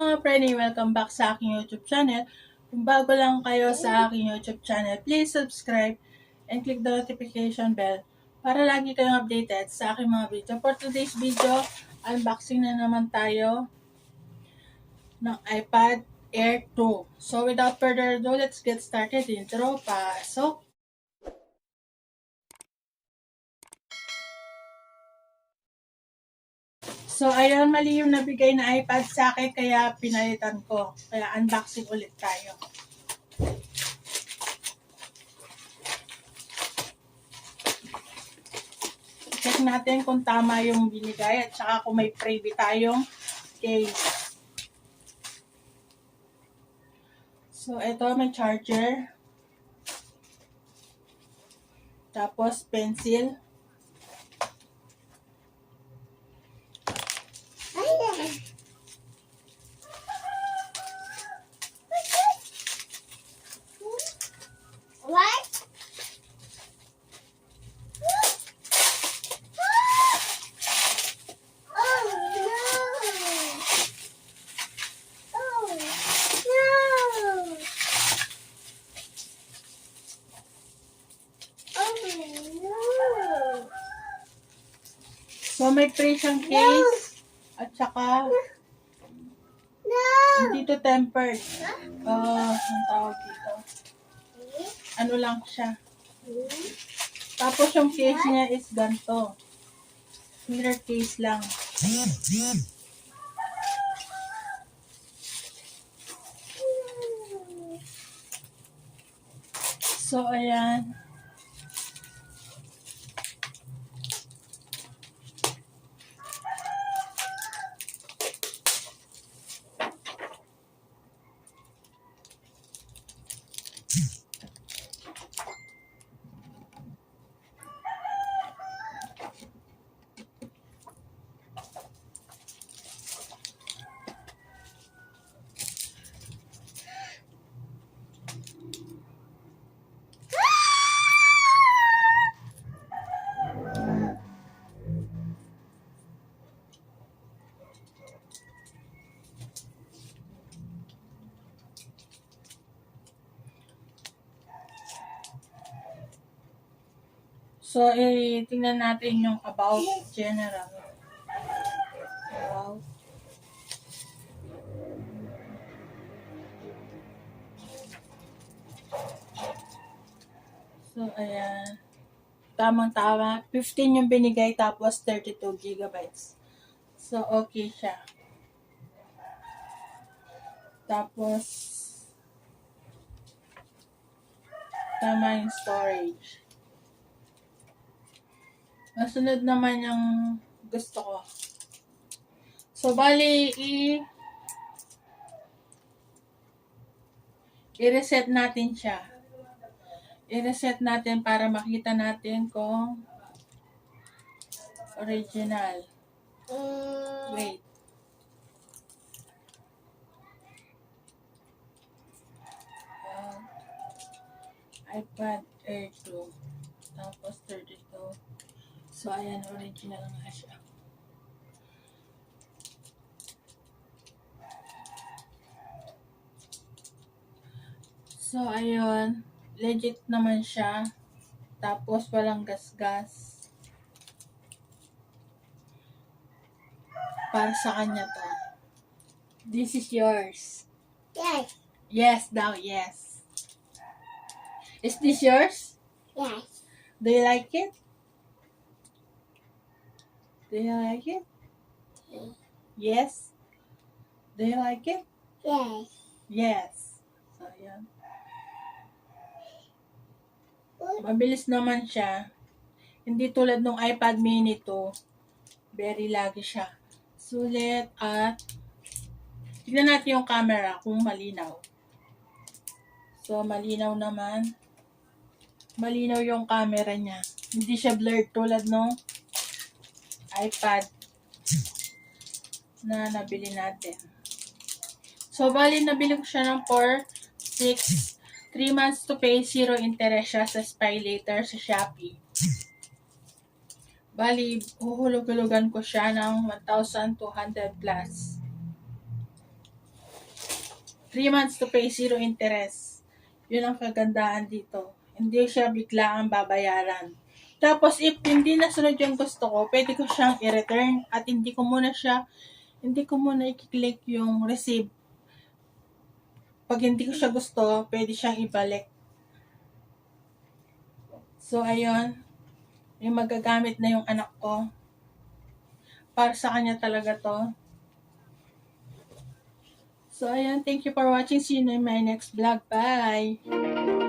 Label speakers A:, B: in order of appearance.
A: mga friend, welcome back sa aking YouTube channel. Kung bago lang kayo sa aking YouTube channel, please subscribe and click the notification bell para lagi kayong updated sa aking mga video. For today's video, unboxing na naman tayo ng iPad Air 2. So without further ado, let's get started. Intro, pasok! So, ayun, mali yung nabigay na iPad sa akin, kaya pinalitan ko. Kaya unboxing ulit tayo. Check natin kung tama yung binigay at saka kung may freebie tayong case. So, ito may charger. Tapos, pencil.
B: What? Oh no! Oh no! Oh no!
A: So, may free siyang case. At saka,
B: No!
A: hindi to tempered. Ah, ang tawag dito. Ano lang siya. Tapos yung case niya is ganito. Mirror case lang. So, ayan. So, eh, tingnan natin yung about general. About. So, ayan. Tamang-tama. 15 yung binigay tapos 32 gigabytes. So, okay siya. Tapos, tama yung storage. Masunod naman yung gusto ko. So, bali, i- i-reset natin siya. I-reset natin para makita natin kung original.
B: Mm,
A: Wait. Uh, iPad Air 2. Tapos 32. So, ayan, original nga siya. So, ayun. Legit naman siya. Tapos, walang gasgas. Para sa kanya to. This is yours.
B: yes,
A: Yes daw, yes. Is this yours?
B: yes,
A: Do you like it? Do you like it? Yes. Do you like it?
B: yes.
A: Yes. So, yan. Mabilis naman siya. Hindi tulad ng iPad mini to. Very lagi siya. Sulit at tignan natin yung camera kung malinaw. So, malinaw naman. Malinaw yung camera niya. Hindi siya blurred tulad ng iPad na nabili natin. So, bali, nabili ko siya ng 4, 6, 3 months to pay, 0 interest siya sa Spy Later sa Shopee. Bali, huhulog-hulugan ko siya ng 1,200 plus. 3 months to pay, zero interest. Yun ang kagandahan dito. Hindi siya biglaan babayaran. Tapos, if hindi nasunod yung gusto ko, pwede ko siyang i-return at hindi ko muna siya, hindi ko muna i-click yung receive. Pag hindi ko siya gusto, pwede siyang ibalik. So, ayun. Yung magagamit na yung anak ko. Para sa kanya talaga to. So, ayan. Thank you for watching. See you in my next vlog. Bye!